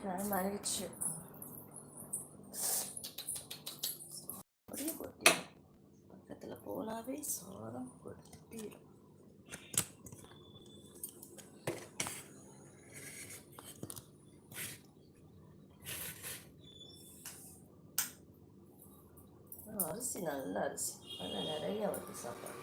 Time ஆயிடுச்சு அப்படியே கொட்டிடும் பக்கத்தில் போனாவே சாதம் கொட்டிடும் அரிசி நல்ல அரிசி நல்லா நிறைய வருது சாப்பாடு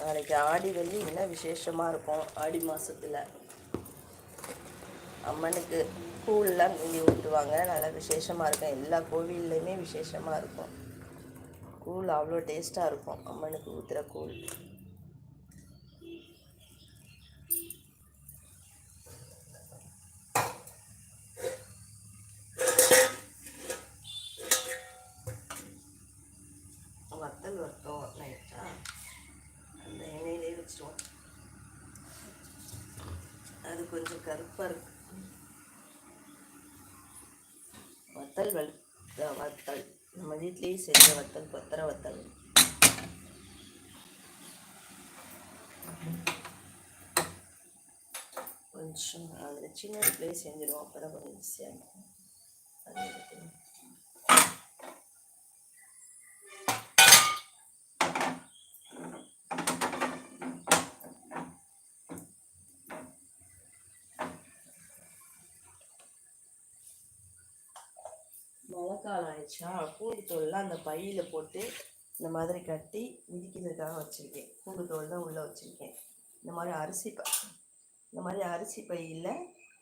நாளைக்கு ஆடி வெள்ளி என்ன விசேஷமாக இருக்கும்? ஆடி மாதத்தில் அம்மனுக்கு கூழ்லாம் கிண்டி ஊற்றுவாங்க நல்லா விசேஷமாக இருக்கும். எல்லா கோவில்லையுமே விசேஷமாக இருக்கும். கூழ் அவ்வளோ டேஸ்ட்டாக இருக்கும். அம்மனுக்கு ஊற்றுற கூழ் வத்தல் வத்தம் நைட்டா அந்த எண்ணெயிலே வச்சிருவோம் அது கொஞ்சம் கருப்பாக இருக்கு. வத்தல் வலுத்த வத்தல். நம்ம வீட்லேயே செஞ்ச வத்தல் கொத்தர வத்தல். கொஞ்சம் அதில் சின்ன இடத்துலேயே செஞ்சிடுவோம் அப்போ தான் கொஞ்சம் ஈஸியாக இருக்கும். அது மழை காலம் ஆயிடுச்சா கூண்டுத்தோல்லாம் அந்த பையில் போட்டு இந்த மாதிரி கட்டி மிதிக்கிறதுக்காக வச்சுருக்கேன். கூண்டுத்தோல் தோல் தான் உள்ளே வச்சுருக்கேன். இந்த மாதிரி அரிசி பை இந்த மாதிரி அரிசி பையில்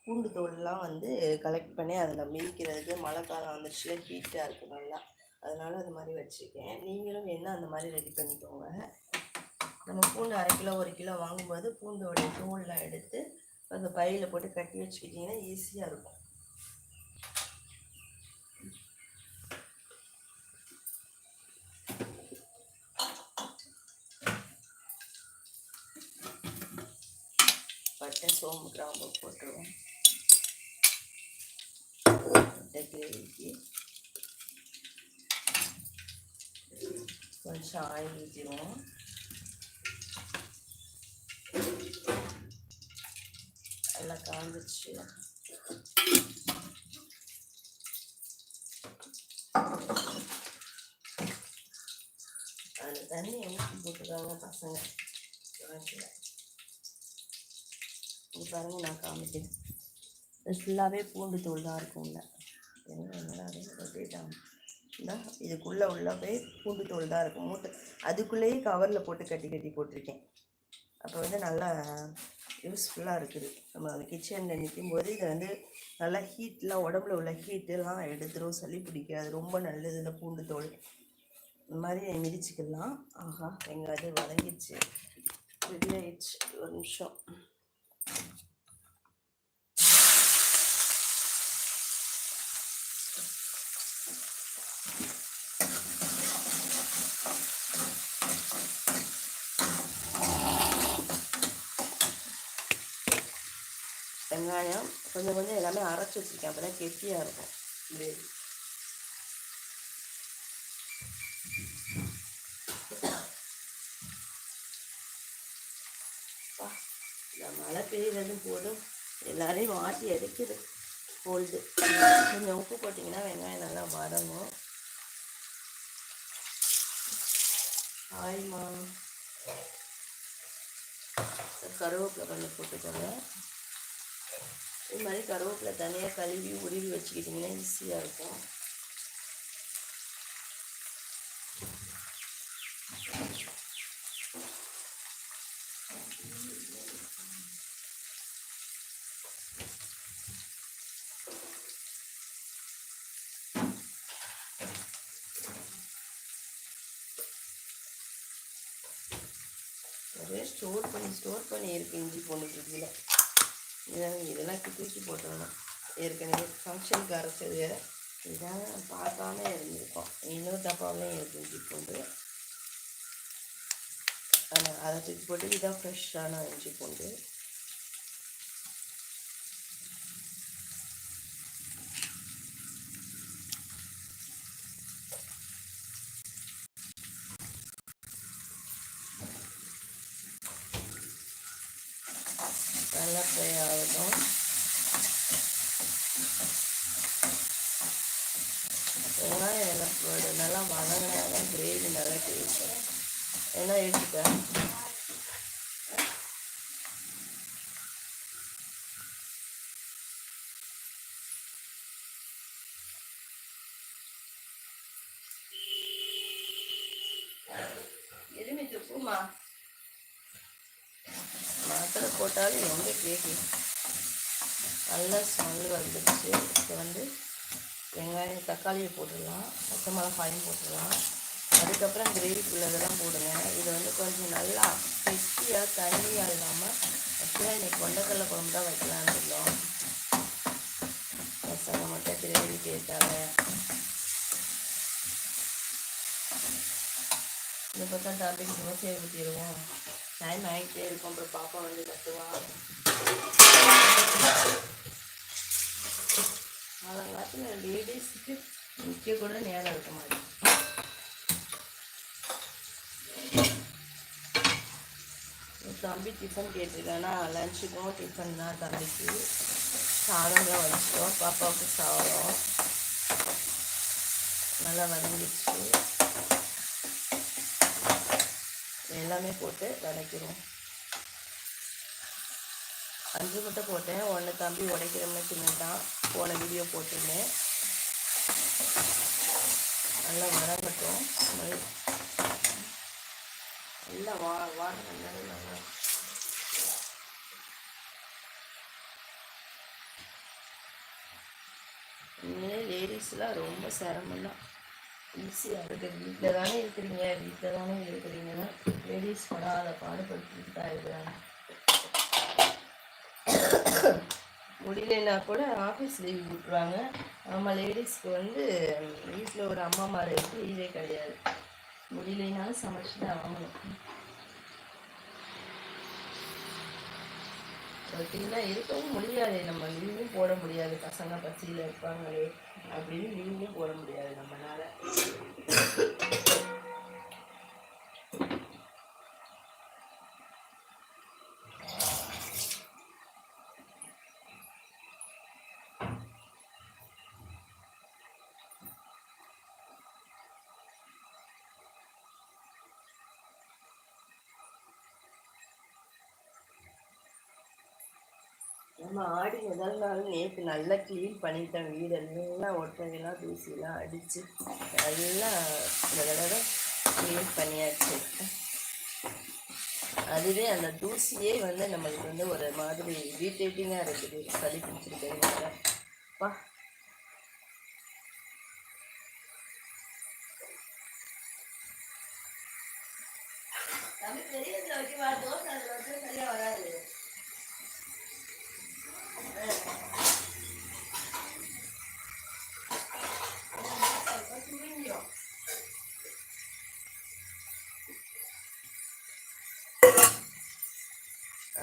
பூண்டு தோல்லாம் வந்து கலெக்ட் பண்ணி அதில் மிதிக்கிறதுக்கு மழை காலம் வந்துச்சுல ஹீட்டாக இருக்கும் நல்லா. அதனால் அது மாதிரி வச்சுருக்கேன். நீங்களும் வேணால் அந்த மாதிரி ரெடி பண்ணிக்கோங்க. நம்ம பூண்டு அரை கிலோ ஒரு கிலோ வாங்கும்போது பூண்டோடைய தோல்லாம் எடுத்து அந்த பையில் போட்டு கட்டி வச்சுக்கிட்டிங்கன்னா ஈஸியாக இருக்கும் பட்டை சோம்பு கிராம்பு போட்டுருவோம் பட்டை கிரேவிக்கு கொஞ்சம் ஆயில் ஊற்றிடுவோம் நல்லா காஞ்சிச்சு அதில் தண்ணி ஊற்றி போட்டுருக்காங்க பசங்க குழந்தைல இங்கே பாருங்கள் நான் காமிக்கிறேன். இது ஃபுல்லாகவே பூண்டு தோல் தான் இருக்கும் உள்ள. என்ன இதுக்குள்ளே உள்ளவே பூண்டு தூள் தான் இருக்கும். மூட்டை அதுக்குள்ளேயே கவரில் போட்டு கட்டி கட்டி போட்டிருக்கேன். அப்போ வந்து நல்லா யூஸ்ஃபுல்லாக இருக்குது. நம்ம கிச்சனில் நிற்கும் போது இதை வந்து நல்லா ஹீட்லாம் உடம்புல உள்ள ஹீட்டெல்லாம் எடுத்துரும் சளி பிடிக்காது. ரொம்ப நல்லது இந்த பூண்டு தோல். இந்த மாதிரி மிதிச்சுக்கலாம். ஆஹா வெங்காயம் வதங்கிடுச்சு. ரெடி ஆயிடுச்சு. ஒரு நிமிஷம். வெங்காயம் கொஞ்சம் கொஞ்சம் எல்லாமே அரைச்சி வச்சுருக்கேன் அப்போ தான் கெட்டியாக இருக்கும் கிரேவி மழை பெய்யறதும் போதும் எல்லாரையும் வாட்டி எடுக்குது கோல்டு கொஞ்சம் உப்பு போட்டிங்கன்னா வெங்காயம் நல்லா வதங்கும். ஆயிமா கருவேப்பிலை கொஞ்சம் போட்டுக்கோங்க. இது மாதிரி கருவேப்பிலை தனியாக கழுவி உருவி வச்சுக்கிட்டிங்கன்னா ஈஸியாக இருக்கும் நிறைய ஸ்டோர் பண்ணி இருக்குது இஞ்சி பூண்டு ஃப்ரிட்ஜில் இதெல்லாம் இதெல்லாம் தூக்கி போட்டுடணும் ஏற்கனவே ஃபங்க்ஷனுக்கு அரைச்சது. இதான் பார்க்காம இருந்திருக்கோம். இன்னொரு டப்பாவிலையும் இருக்கு இஞ்சி பூண்டு. ஆனால் அதை தூக்கி போட்டு இதான் ஃப்ரெஷ்ஷான இஞ்சி பூண்டு நல்லா ஃப்ரை ஆகட்டும் வெங்காயம் நல்லா போடு நல்லா வதங்கினா தான் கிரேவி நல்லா டேஸ்ட் என்ன எடுத்துக்க எதுவுமே மாத்திரை போட்டாலும் எங்கே கேட்கும் நல்லா ஸ்மெல் வந்துடுச்சு இப்போ வந்து வெங்காயம் தக்காளியை போட்டுடலாம். பச்சை மிளகாயும் போட்டுடலாம். அதுக்கப்புறம் கிரேவிக்குள்ளதெல்லாம் போடுங்க. இது வந்து கொஞ்சம் நல்லா கிறிஸ்பியாக தண்ணியாக இல்லாமல் ஆக்சுவலாக இன்னைக்கு கொண்டக்கடலை குழம்பு தான் வைக்கலான்னு இருந்தோம் பசங்க மட்டும் கிரேவி கேட்டாங்க. இந்த பார்த்தா தம்பிக்கு தோசையை ஊற்றிடுவோம் டைம் ஆகிட்டே இருக்கும். அப்புறம் பாப்பா வந்து கட்டுவா காலங்காலத்தில் லேடிஸுக்கு நிற்க கூட நேரம் இருக்க மாட்டேன் தம்பி டிஃபன் கேட்டிருக்கானா? லஞ்சுக்கும் டிஃபன் தான் தம்பிக்கு. சாதம்லாம் வச்சிட்டோம் பாப்பாவுக்கு சாதம். நல்லா வதங்கிடுச்சு. எல்லாமே போட்டு வதக்கிடுவோம். அஞ்சு முட்டை போட்டேன். ஒன்று தம்பி உடைக்கிறோம்னு சின்னதான் போன வீடியோ போட்டிருந்தேன். நல்லா வதங்கட்டும். நல்லா நல்லா வா வாடகை நல்லா லேடிஸ்லாம் ரொம்ப சிரமம் தான் ஈஸியாக இருக்குது. வீட்டில் தானே இருக்கிறீங்க வீட்டில் தானே இருக்கிறீங்கன்னா லேடிஸ் படாத பாடுபடுத்திட்டு தான் இருக்கிறாங்க. முடியலன்னா கூட ஆஃபீஸ் லீவ் விட்டுருவாங்க. நம்ம லேடிஸ்க்கு வந்து வீட்டில் ஒரு அம்மா மாதிரி லீவே கிடையாது. முடியலைனாலும் சமைச்சு தான் ஆகணும். பார்த்தீங்கன்னா இருக்கவும் முடியாது. நம்ம லீவும் போட முடியாது. பசங்க பசியில் இருப்பாங்களே. அப்படின்னு லீவும் போட முடியாது. நம்மளால. நம்ம ஆடி முதல் நாள் நேற்று நல்லா க்ளீன் பண்ணிட்டேன் வீடெல்லாம் ஒட்டகைலாம் தூசியெல்லாம் அடித்து நல்லா இந்த தடவை க்ளீன் பண்ணியாச்சு. அதுவே அந்த தூசியே வந்து நம்மளுக்கு வந்து ஒரு மாதிரி இரிட்டேட்டிங்காக இருக்குது. சளி பிடிச்சிருக்கிறதுனால. பா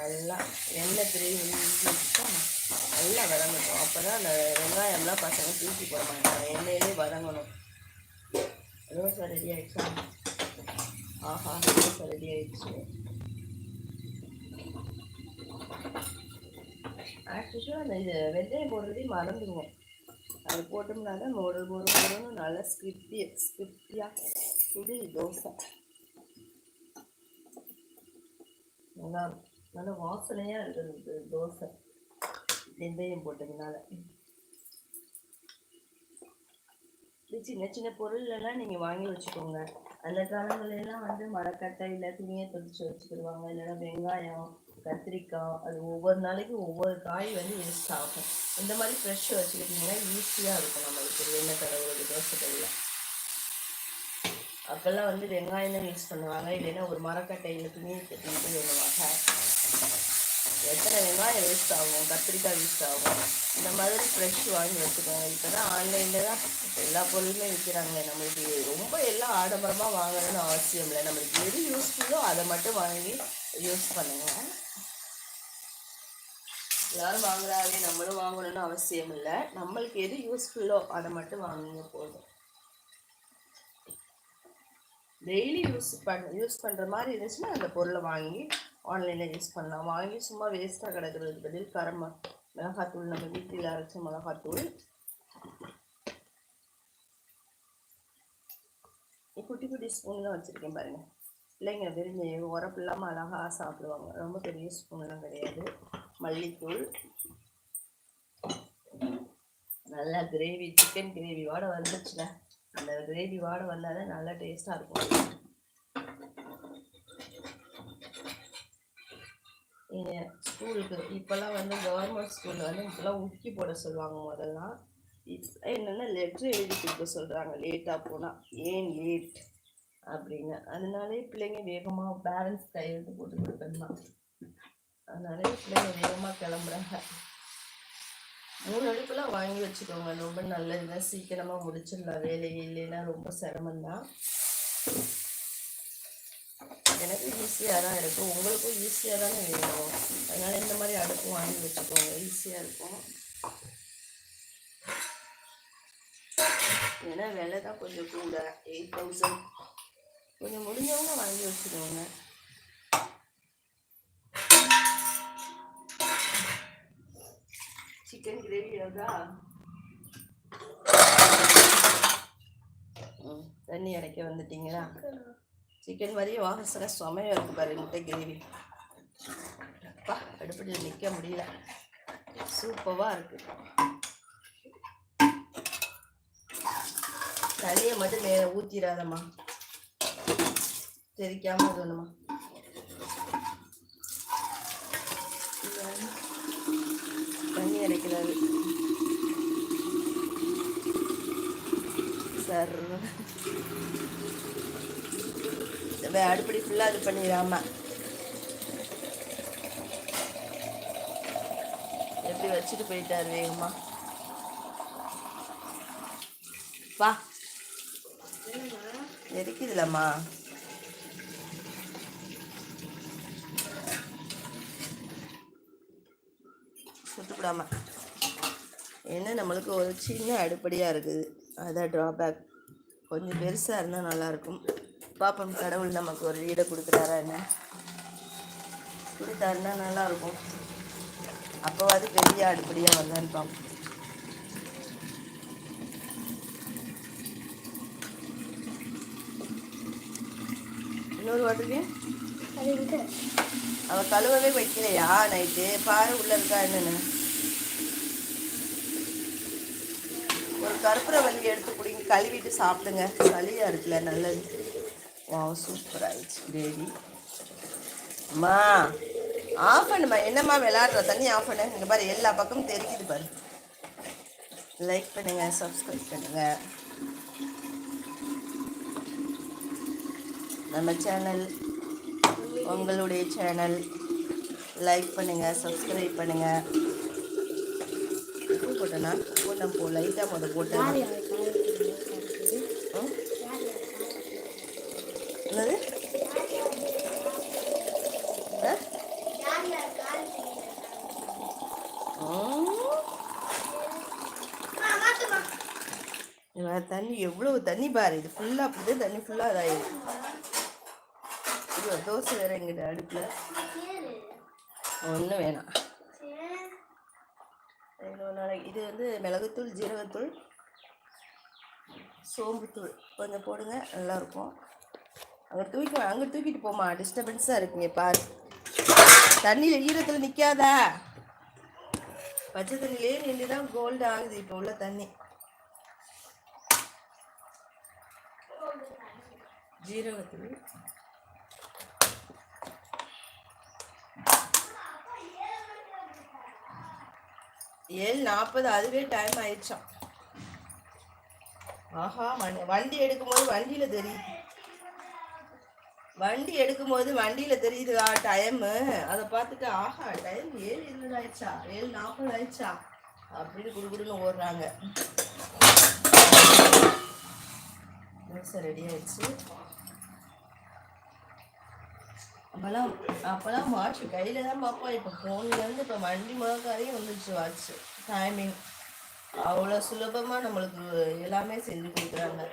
நல்லா எண்ணெய் பிரிவு நல்லா வதங்கட்டும். அப்போ தான் அந்த வெங்காயம்லாம் பசங்க தூக்கி போட மாட்டாங்க. எண்ணெயிலே வதங்கணும். ரோசா ரெடி ஆகிடுச்சா ஆஹா ரோசா ரெடி ஆகிடுச்சு ஆக்சுவலாக அந்த இது வெந்தயம் போடுறதையும் மறந்துடுவோம் அது போட்டோம்னா தான் ஒரு ஒரு ஒரு நல்லா ஸ்கிரிப்டி ஸ்கிரிப்டியாக சுடி தோசை. நல்லா நல்ல வாசனையாக இருந்தது தோசை. வெந்தயம் போட்டதுனால. இது சின்ன சின்ன பொருள்லாம் நீங்கள் வாங்கி வச்சுக்கோங்க. அந்த காலங்களெல்லாம் வந்து மரக்கட்டை இல்லை துணியை துடிச்சு வச்சுக்கிடுவாங்க இல்லைன்னா வெங்காயம் கத்திரிக்காய் அது ஒவ்வொரு நாளைக்கு ஒவ்வொரு காய் வந்து வேஸ்ட் ஆகும். இந்த மாதிரி ஃப்ரெஷ் வச்சுக்கிட்டிங்கன்னா ஈஸியாக இருக்கும் நம்மளுக்கு எண்ணெய் ஒரு தோசை கல்லில் அப்போல்லாம் வந்து வெங்காயம் தான் யூஸ் பண்ணுவாங்க. இல்லைன்னா ஒரு மரக்கட்டையில் துணி கட்டிட்டு பண்ணுவாங்க எத்தனை வெங்காயம் வேஸ்ட் ஆகும்? கத்திரிக்காய் வேஸ்ட் ஆகும். இந்த மாதிரி ஃப்ரெஷ் வாங்கி வச்சுக்கோங்க. இப்போ தான் ஆன்லைனில் தான் எல்லா பொருளுமே விற்கிறாங்க நம்மளுக்கு ரொம்ப எல்லாம் ஆடம்பரமாக வாங்கணும்னு அவசியம் இல்லை. நம்மளுக்கு எது யூஸ்ஃபுல்லோ அதை மட்டும் வாங்கி யூஸ் பண்ணுங்கள் எல்லாரும் வாங்குறாங்க. நம்மளும் வாங்கணும்னு அவசியம் இல்லை. நம்மளுக்கு எது யூஸ்ஃபுல்லோ அதை மட்டும் வாங்குங்க போதும். டெய்லி யூஸ் பண்ண யூஸ் பண்ணுற மாதிரி இருந்துச்சுன்னா அந்த பொருளை வாங்கி ஆன்லைனில் யூஸ் பண்ணலாம். வாங்கி சும்மா வேஸ்ட்டாக கிடக்கிறதுக்கு பதில் கரம் மிளகாத்தூள் நம்ம வீட்டில் அரைச்ச மிளகாத்தூள். குட்டி குட்டி ஸ்பூன்லாம் வச்சுருக்கேன் பாருங்கள் பிள்ளைங்க விரும்பி உரப்பு இல்லாமல் அழகாக சாப்பிடுவாங்க. ரொம்ப பெரிய ஸ்பூன்லாம் கிடையாது. மல்லித்தூள். நல்லா கிரேவி சிக்கன் கிரேவி வாட வந்துச்சுல. அந்த கிரேவி வாட வந்தால் தான் நல்லா டேஸ்ட்டாக இருக்கும். ஸ்கூலுக்கு இப்போல்லாம் வந்து கவர்மெண்ட் ஸ்கூலில் வந்து இப்போல்லாம் உக்கி போட சொல்லுவாங்க முதல்லாம் இப்போ என்னென்னா லெட்ரு எழுதி கொடுக்க சொல்கிறாங்க லேட்டாக போனால் ஏன் லேட் அப்படின்னு. அதனாலே பிள்ளைங்க வேகமாக பேரண்ட்ஸ் கையெழுத்து போட்டு கொடுக்கணும் அதனாலே பிள்ளைங்க வேகமாக கிளம்புறாங்க. மூணு அடுப்பெல்லாம் வாங்கி வச்சுக்கோங்க. ரொம்ப நல்லதுதான். சீக்கிரமாக முடிச்சிடலாம். வேலையே இல்லைன்னா ரொம்ப சிரமம்தான். எனக்கு ஈஸியாக தான் இருக்கும். உங்களுக்கும் ஈஸியாக தானே வேணும். அதனால் இந்த மாதிரி அடுப்பு வாங்கி வச்சுக்கோங்க. ஈஸியாக இருக்கும். ஏன்னா விலை தான் கொஞ்சம் கூட. எயிட் தௌசண்ட் கொஞ்சம் முடிஞ்சவங்க வாங்கி வச்சுக்கோங்க. சிக்கன் கிரேவி எவ்வளோ தண்ணி இறக்க வந்துட்டீங்களா? சிக்கன் மாதிரியே வாசனை செமையாக இருக்கு பாரு முட்டை கிரேவி. அப்பா அடுப்படியில் நிற்க முடியல. சூப்பராக இருக்கு. தண்ணியை மட்டும் மேலே ஊற்றிடாதம்மா தெரிக்காம இது ஒன்றுமா தண்ணி இறைக்கிறாரு சார். அடுப்படி ஃபுல்லாக இது பண்ணிடாம. எப்படி வச்சுட்டு போயிட்டாரு வேகமா? வா. எரிக்குதுலம்மா. சுட்டுப்படாம என்ன நம்மளுக்கு ஒரு சின்ன அடுப்படியாக இருக்குது. அதான் ட்ராபேக் கொஞ்சம் பெருசாக இருந்தால் நல்லாயிருக்கும் பாப்போம் கடவுள் நமக்கு ஒரு வீடை கொடுக்குறாரா என்ன? கொடுத்தாருன்னா நல்லாயிருக்கும். அப்போவாது பெரிய அடுப்படியாக வந்தான்னு பார்ப்போம் இன்னொரு வாட்டுக்கு? அது கழுவவே வைக்கலையா நைட்டு? பாரு உள்ள இருக்கா என்னன்னு. ஒரு கற்பூரவல்லி எடுத்து குடிங்க கழுவிட்டு சாப்பிடுங்க. சளியா இருக்குல்ல நல்லது. வா சூப்பர் ஆயிடுச்சு கிரேவி அம்மா ஆஃப் பண்ணுமா என்னம்மா விளாட்ற தண்ணி ஆஃப் பண்ணு. இங்கே பாரு எல்லா பக்கமும் தெரிக்குது பாரு. லைக் பண்ணுங்க சப்ஸ்கிரைப் பண்ணுங்க. நம்ம சேனல் உங்களுடைய சேனல் லைக் பண்ணுங்க சப்ஸ்கிரைப் பண்ணுங்க. போட்டேன்னா போட்டேன்? போ லைட்டாக போட போட்டேன்? இவன் தண்ணி எவ்வளவு தண்ணி பாரு இது ஃபுல்லாக அப்படியே தண்ணி ஃபுல்லாக இதாயிடுது ஐயோ தோசை வேற எங்கிட்ட அடுப்பில். ஒன்றும் வேணாம். நாளைக்கு இது வந்து மிளகுத்தூள் ஜீரகத்தூள் சோம்புத்தூள். கொஞ்சம் போடுங்க நல்லாயிருக்கும் அங்கே தூக்கி அங்கே தூக்கிட்டு போமா டிஸ்டர்பன்ஸாக இருக்குங்க பாரு. தண்ணியில் ஈரத்தில் நிற்காதா பச்சை தண்ணியிலே நின்று தான் கோல்டு ஆகுது இப்போ உள்ள தண்ணி. ஜீரகத்தூள். ஏழு நாற்பது அதுவே டைம் ஆயிடுச்சான் ஆஹா மணி வண்டி எடுக்கும்போது வண்டியில் தெரியுது. வண்டி எடுக்கும்போது வண்டியில் தெரியுதுடா டைமு அதை பார்த்துட்டு ஆஹா டைம் ஏழு இருபது ஆயிடுச்சா? ஏழு நாற்பது ஆயிடுச்சா? அப்படின்னு குடுகுடுன்னு ஓடுறாங்க. ரெடி ஆயிடுச்சு. அப்போல்லாம் அப்போல்லாம் வாட்ச் கையில் தான் பார்ப்போம். இப்போ ஃபோன்லேருந்து இப்போ வண்டி முழக்காரையும் வந்துச்சு வாட்ச் டைமிங் அவ்வளோ சுலபமாக நம்மளுக்கு எல்லாமே செஞ்சு கொடுக்குறாங்க.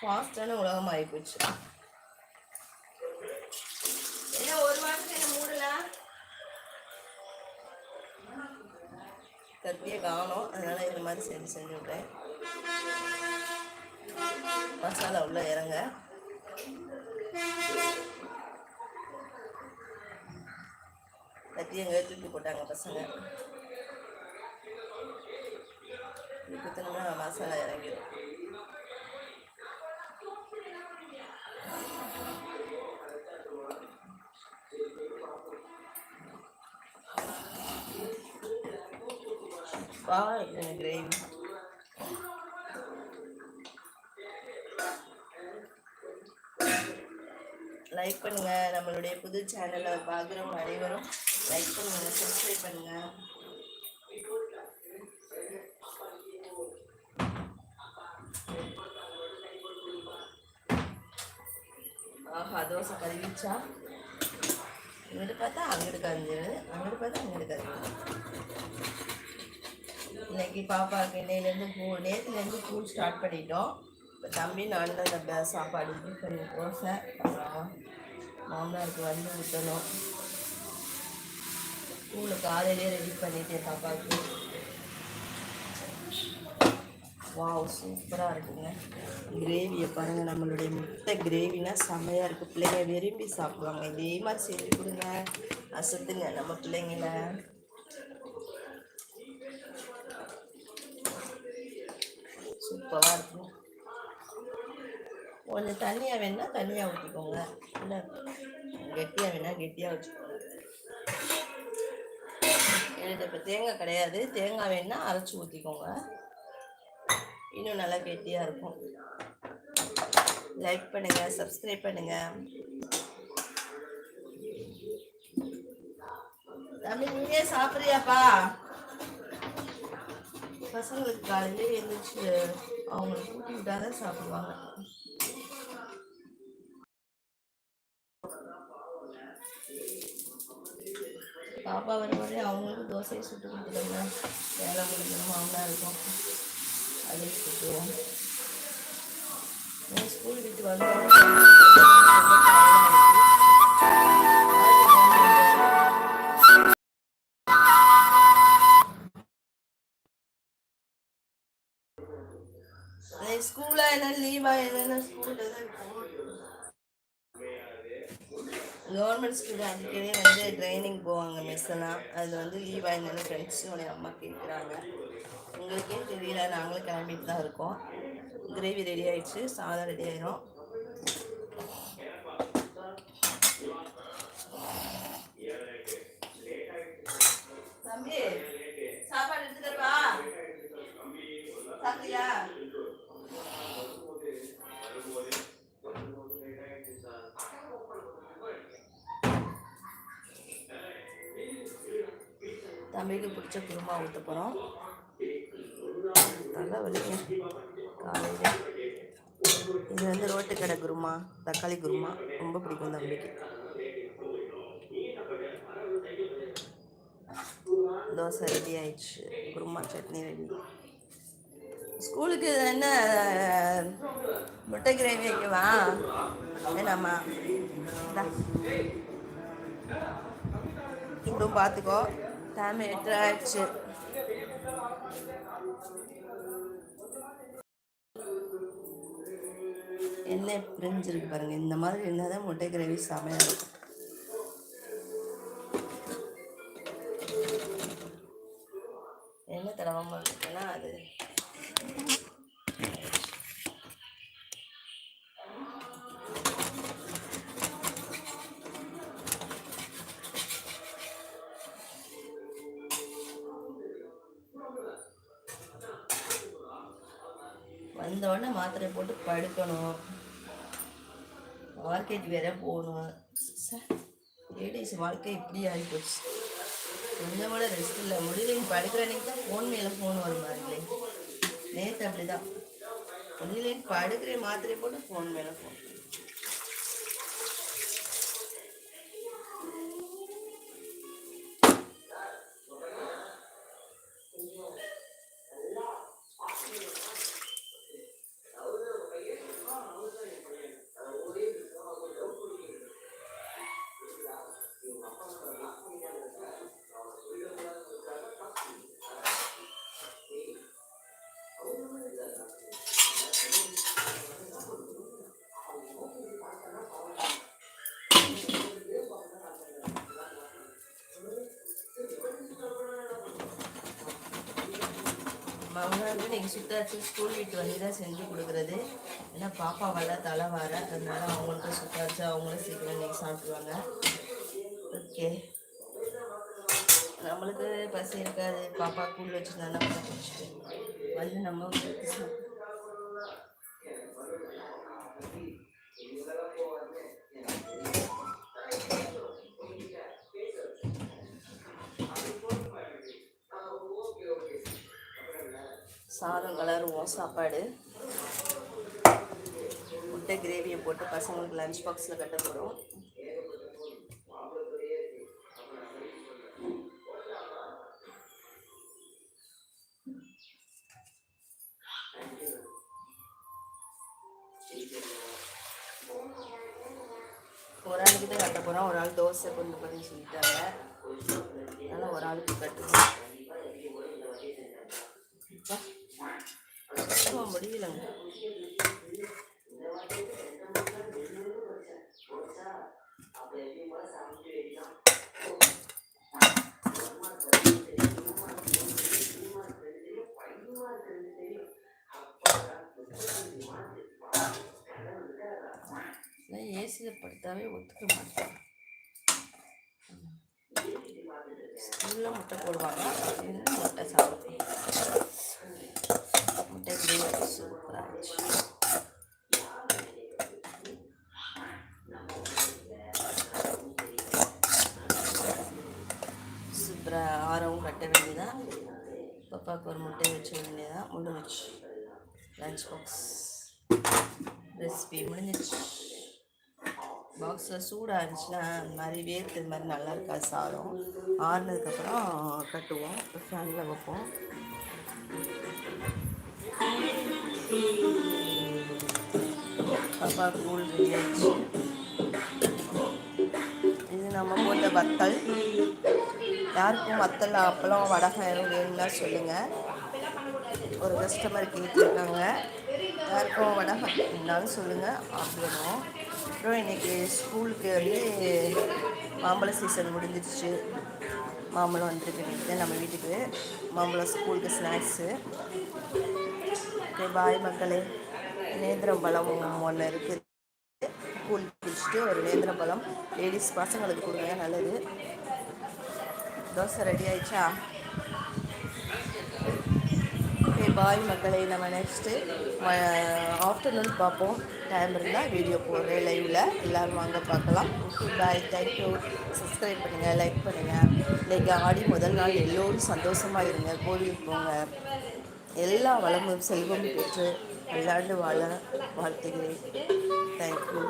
ஃபாஸ்டான உலகம் ஆகிப்போச்சு ஏன்னா ஒரு வாரத்துக்கு என்ன மூடலாம் கத்தியை காணும். அதனால இந்த மாதிரி செஞ்சு செஞ்சு விட்றேன். மசாலா உள்ள இறங்க. கத்தி எங்க தூக்கி போட்டாங்க பசங்க. இப்படி மசாலா இறங்கிடும் பாருங்க கிரேவி. லைக் பண்ணுங்க. நம்மளுடைய புது சேனலை பார்க்குறவங்க அனைவரும் லைக் பண்ணுங்க சப்ஸ்கிரைப் பண்ணுங்க. ஆஹா தோசை கழுவிச்சா இங்கிட்டு பார்த்தா அங்கிட்டு கஞ்சு அங்கிட்டு பார்த்தா அங்கிட்டு கஞ்சு இன்னைக்கு பாப்பாவுக்கு இன்னையிலேருந்து பூ நேற்றுலேருந்து ஸ்கூல் ஸ்டார்ட் பண்ணிட்டோம். இப்போ தம்பி நான் தான் இந்த சாப்பாடு இது பண்ணி தோசை அப்புறம் மாமனாருக்கு வந்து ஊற்றணும் ஸ்கூலு காலையிலே ரெடி பண்ணிட்டேன் பாப்பாவுக்கு வாவ் சூப்பராக இருக்குங்க. கிரேவியை பாருங்கள் நம்மளுடைய முட்டை கிரேவினா செம்மையாக இருக்குது பிள்ளைங்க விரும்பி சாப்பிடுவாங்க. இதே மாதிரி செஞ்சு கொடுங்க. அசத்துங்க நம்ம பிள்ளைங்கள. சூப்பராக இருக்கும் ஒன்று தண்ணியாக வேணா தண்ணியாக ஊற்றிக்கோங்க இல்லை கெட்டியாக வேணா கெட்டியாக வச்சுக்கோங்க. எனக்கு இப்போ தேங்காய் கிடையாது. தேங்காய் வேணா அரைச்சி ஊற்றிக்கோங்க இன்னும் நல்லா கெட்டியாக இருக்கும். லைக் பண்ணுங்க சப்ஸ்கிரைப் பண்ணுங்க. தம்பி நீயே சாப்பிட்றியாப்பா? பசங்களுக்கு காலையிலே எழுந்திரிச்சு அவங்களுக்கு ஊட்டி விட்டாதான் சாப்பிடுவாங்க. பாப்பா வர வரை அவங்களுக்கு தோசையை சுட்டு கொடுத்துட்டோம்னா வேலை கொடுக்கணும் அவனா இருக்கும். அதையும் சுட்டுவோம் ஸ்கூல் விட்டு வந்தோம் ஸ்கூலில் என்ன லீவா என்னென்ன ஸ்கூல்ல தான் கவர்மெண்ட் ஸ்கூல் அடிக்கடி வந்து ட்ரைனிங் போவாங்க மிஸ் எல்லாம் அது வந்து லீவா என்னென்னு ஃப்ரெண்ட்ஸுடைய அம்மா கேட்குறாங்க. உங்களுக்கே தெரியல நாங்களும் கிளம்பிட்டு தான் இருக்கோம். கிரேவி ரெடி ஆயிடுச்சு சாதம் ரெடி ஆயிரும். தம்பி சாப்பாடு எடுத்துக்கிறப்பா சாப்பிட்டியா? தம்பிக்கு பிடிச்ச குருமா ஊற்ற போகிறோம் நல்லா வலிக்கும். காலையில். இது வந்து ரோட்டு கடை குருமா தக்காளி குருமா. ரொம்ப பிடிக்கும் தம்பிக்கு. தோசை ரெடி ஆயிடுச்சு. குருமா சட்னி ரெடி ஸ்கூலுக்கு என்ன முட்டை கிரேவி வைக்கவா? வேணாமா? இப்படும் பார்த்துக்கோ டைம் எட்டு ஆயிடுச்சு எண்ணெய் பிரிஞ்சிருக்கு பாருங்க. இந்த மாதிரி இருந்தால் தான் முட்டை கிரேவி செமையாக இருக்கும். எண்ணெய் தடவாமல் படுக்கணும். மார்க்கெட் வேற போகணும். லேடிஸ் வாழ்க்கை இப்படி ஆகிப்போச்சு கொஞ்சம் கூட ரெஸ்ட் இல்லை. முடியலையும் படுக்கிற அன்னைக்கு தான் ஃபோன் மேலே ஃபோன் வரும் நேற்று அப்படிதான். முடியலையும் படுக்கிற மாத்திரை போட்டு ஃபோன் மேலே ஃபோன் வந்து நீங்கள் சுத்தாச்சு ஸ்கூல் வீட்டு வந்து தான் செஞ்சு கொடுக்குறது. ஏன்னா பாப்பாவெல்லாம் தலை வர அதனால அவங்களுக்கும் சுத்தாச்சு அவங்களும் சீக்கிரம் இன்னைக்கு சாப்பிடுவாங்க. ஓகே. நம்மளுக்கு பசி இருக்காது. பாப்பா கூழ் வச்சுருந்தாங்க வந்து நம்ம சாதம் கலருவோம் சாப்பாடு. முட்டை கிரேவியை போட்டு பசங்களுக்கு லஞ்ச் பாக்ஸில் கட்ட போகிறோம் ஒரு ஆளுக்கு தான் கட்ட போகிறோம் ஒரு ஆள் தோசை கொண்டு போகிறேன்னு சொல்லிட்டாங்க. அதனால் ஒரு ஆளுக்கு கட்டுவோம். சுத்தமாக முடியலங்க. ஏசியில் படுத்தாவே ஒத்துக்க மாட்டேன். ஸ்கூலில் முட்டை போடுவாங்க. அப்படின்னு முட்டை சாப்பிடுவேன் முட்டை கிரேவி சூப்பராக இருந்துச்சு. சூப்பராக ஆரவும் கட்ட வேண்டியதான் பாப்பாவுக்கு ஒரு முட்டை வச்ச வேண்டியதான் முடிஞ்சிச்சு லஞ்ச் பாக்ஸ் ரெசிபி முடிஞ்சிச்சு. பாக்ஸில் சூடாக இருந்துச்சுன்னா அது மாதிரி வேர்த்து இது மாதிரி நல்லா இருக்காது சாதம். ஆறுனதுக்கப்புறம் கட்டுவோம். ஃபேனில் வைப்போம். பாப்பா கூழ் ரெடி ஆயிடுச்சு இது நம்ம போட்ட வத்தல். யாருக்கும் வத்தல் அப்பளம் வடகம் எதுவும் வேணும்னா சொல்லுங்கள் ஒரு கஸ்டமர் கேட்டிருக்காங்க. யாருக்கும் வடகம் இருந்தாலும் சொல்லுங்கள் அப்படின்னும் அப்புறம் இன்றைக்கி ஸ்கூலுக்கு வந்து மாம்பழ சீசன் முடிஞ்சிருச்சு. மாம்பழம் வந்திருக்கு இன்றைக்கி நம்ம வீட்டுக்கு மாம்பழம் ஸ்கூலுக்கு ஸ்நாக்ஸு ஓகே பாய் மக்களே. நேந்திரம் பழம் ஒன்று இருக்குது ஸ்கூல் குடிச்சிட்டு ஒரு நேந்திரம் பழம். லேடிஸ் பசங்களுக்கு கொடுங்க. நல்லது. தோசை ரெடி ஆயிடுச்சா? பாய் மக்களை நம்ம நெக்ஸ்ட்டு ஆஃப்டர்நூன் பார்ப்போம். டைம் இருந்தால் வீடியோ போடுறேன் லைவில் எல்லோரும் வாங்க பார்க்கலாம். பாய் தேங்க்யூ சப்ஸ்கிரைப் பண்ணுங்கள் லைக் பண்ணுங்கள் இன்றைக்கி ஆடி முதல் நாள். எல்லோரும் சந்தோஷமாக இருங்க. கோவிலுக்கு போங்க. எல்லா வளமும் செல்வம் பெற்று விளையாண்டு வாழ வாழ்த்துகிறேன். தேங்க்யூ